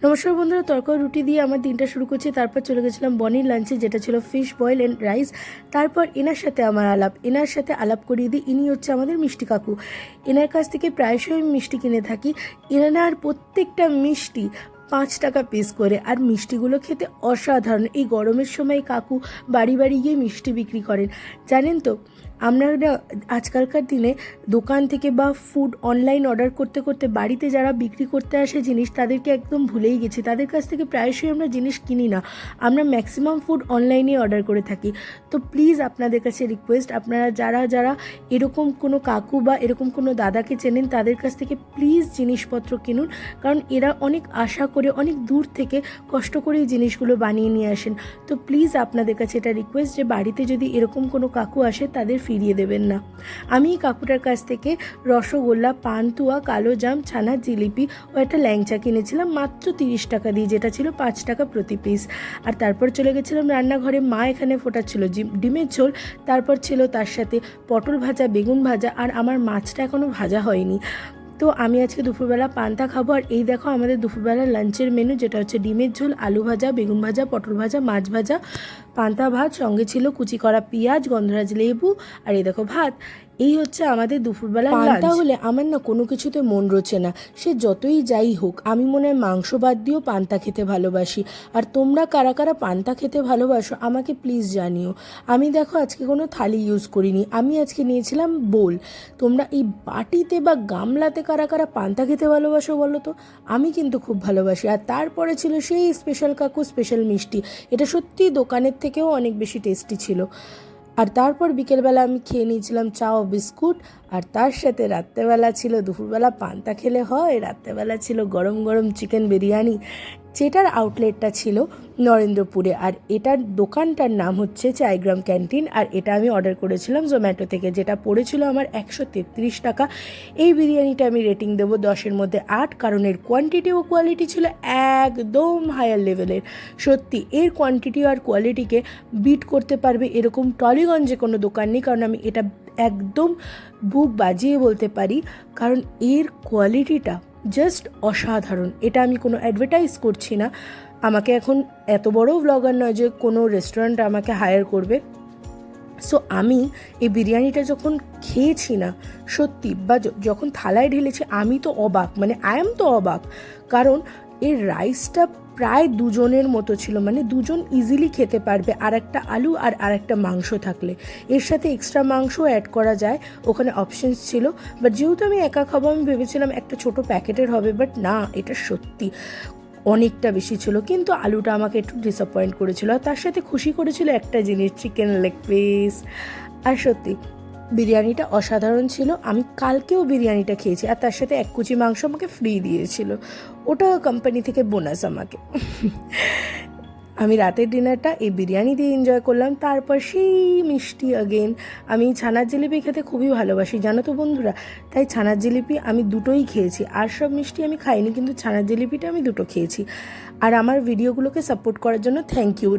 নমস্কার বন্ধুরা, তরকারি রুটি দিয়ে আমার দিনটা শুরু করছি। তারপর চলে গেছিলাম বনির লাঞ্চে, যেটা ছিল ফিশ বয়েল অ্যান্ড রাইস তারপর এনার সাথে আমার আলাপ। এনার সাথে আলাপ করিয়ে দিই। ইনি হচ্ছে আমাদের মিষ্টি কাকু। এনার কাছ থেকে প্রায়শই আমি মিষ্টি কিনে থাকি। এনার প্রত্যেকটা মিষ্টি পাঁচ টাকা পিস করে। আর মিষ্টিগুলো খেতে অসাধারণ। এই গরমের সময় কাকু বাড়ি বাড়ি গিয়ে মিষ্টি বিক্রি করেন। জানেন তো আমরা আজকালকার দিনে দোকান থেকে বা ফুড অনলাইন অর্ডার করতে করতে বাড়িতে যারা বিক্রি করতে আসে জিনিস তাদেরকে একদম ভুলেই গেছি। তাদের কাছ থেকে প্রায়শই আমরা জিনিস কিনি না। আমরা ম্যাক্সিমাম ফুড অনলাইনে অর্ডার করে থাকি। তো প্লিজ আপনাদের কাছে রিকোয়েস্ট আপনারা যারা যারা এরকম কোনো কাকু বা এরকম কোনো দাদাকে চেনেন, তাদের কাছ থেকে প্লিজ জিনিসপত্র কিনুন। কারণ এরা অনেক আশা করে, অনেক দূর থেকে কষ্ট করে এই জিনিসগুলো বানিয়ে নিয়ে আসেন। তো প্লিজ আপনাদের কাছে এটা রিকোয়েস্ট যে বাড়িতে যদি এরকম কোনো কাকু আসে, তাদের ফিরিয়ে দেবেন না। আমি কাকুটার কাছ থেকে রসগোল্লা, পান্তুয়া, কালো জাম, ছানা, জিলিপি ও একটা ল্যাংচা কিনেছিলাম, মাত্র তিরিশ টাকা দিয়ে, যেটা ছিল পাঁচ টাকা প্রতি পিস। আর তারপর চলে গেছিলাম রান্নাঘরে, মা এখানে ফোটাচ্ছিল ডিমের ঝোল, তারপর ছিল তার সাথে পটল ভাজা, বেগুন ভাজা, আর আমার মাছটা এখনও ভাজা হয়নি। তো আমি আজকে দুপুরবেলা পান্তা খাব, আর এই দেখো আমাদের দুপুরবেলা লাঞ্চের মেনু যেটা হচ্ছে ডিমের ঝোল, আলু ভাজা, বেগুন ভাজা, পটল ভাজা, মাছ ভাজা পান্তা ভাত সঙ্গে ছিল কুচি করা পেঁয়াজ গন্ধরাজ লেবু আর এই দেখো ভাত। এই হচ্ছে আমাদের দুপুরবেলা পান্তা হলে আমার না কোনো কিছুতে মন রোচে না। সে যতই যাই হোক আমি মনে হয় মাংস বাদ দিয়েও পান্তা খেতে ভালোবাসি। আর তোমরা কারা কারা পান্তা খেতে ভালোবাসো আমাকে প্লিজ জানিও। আমি দেখো আজকে কোনো থালি ইউজ করিনি। আমি আজকে নিয়েছিলাম বোল। তোমরা এই বাটিতে বা গামলাতে কারা কারা পান্তা খেতে ভালোবাসো বলো তো? আমি কিন্তু খুব ভালোবাসি। আর তারপরে ছিল সেই স্পেশাল কাকু স্পেশাল মিষ্টি। এটা সত্যি দোকানের থেকেও অনেক বেশি টেস্টি ছিল। আর তারপর বিকেলবেলা আমি খেয়ে নিয়েছিলাম চা ও বিস্কুট, আর তার সাথে রাত্রেবেলা ছিল দুপুরবেলা পান্তা খেলে হয়, রাত্রেবেলা ছিল গরম গরম চিকেন বিরিয়ানি যেটার আউটলেটটা ছিল নরেন্দ্রপুরে। আর এটার দোকানটার নাম হচ্ছে চাইগ্রাম ক্যান্টিন আর এটা আমি অর্ডার করেছিলাম জোম্যাটো থেকে, যেটা পড়েছিল আমার একশো তেত্রিশ টাকা। এই বিরিয়ানিটা আমি রেটিং দেবো দশের মধ্যে আট, কারণ এর কোয়ান্টিটি ও কোয়ালিটি ছিল একদম হায়ার লেভেলের সত্যি, এর কোয়ান্টিটি আর কোয়ালিটিকে বিট করতে পারবে এরকম টলিগঞ্জে কোনো দোকান নেই, কারণ আমি এটা একদম বুক বাজিয়ে বলতে পারি। কারণ এর কোয়ালিটিটা জাস্ট অসাধারণ। এটা আমি কোনো অ্যাডভার্টাইজ করছি না। আমাকে এখন এত বড় ব্লগার নয় যে কোনো রেস্টুরেন্ট আমাকে হায়ার করবে। সো আমি এই বিরিয়ানিটা যখন খেয়েছি না, সত্যি, বা যখন থালায় ঢেলেছি, আমি তো অবাক মানে আই এম তো অবাক। কারণ এর রাইসটা প্রায় দুজনের মতো ছিল মানে দুজন ইজিলি খেতে পারবে আর একটা আলু আর আর একটা মাংস থাকলে। এর সাথে এক্সট্রা মাংস অ্যাড করা যায়, ওখানে অপশনস ছিল। বাট যেহেতু আমি একা খাব, আমি ভেবেছিলাম একটা ছোট প্যাকেটের হবে বাট না, এটা সত্যি অনেকটা বেশি ছিল। কিন্তু আলুটা আমাকে একটু ডিসঅ্যাপয়েন্ট করেছিল। আর তার সাথে খুশি করেছিল একটা জিনিস চিকেন লেগ পিস আর সত্যি বিরিয়ানিটা অসাধারণ ছিল। আমি কালকেও বিরিয়ানিটা খেয়েছি আর তার সাথে এক কুচি মাংস আমাকে ফ্রি দিয়েছিল। ওটা কোম্পানি থেকে বোনাস আমাকে। আমি রাতের ডিনারটা এই বিরিয়ানি দিয়ে এনজয় করলাম। তারপর সেই মিষ্টি আগেন আমি ছানার জিলিপি খেতে খুবই ভালোবাসি, জানো তো বন্ধুরা? তাই ছানার জিলিপি আমি দুটোই খেয়েছি। আর সব মিষ্টি আমি খাইনি, কিন্তু ছানার জিলিপিটা আমি দুটো খেয়েছি। আর আমার ভিডিওগুলোকে সাপোর্ট করার জন্য থ্যাংক ইউ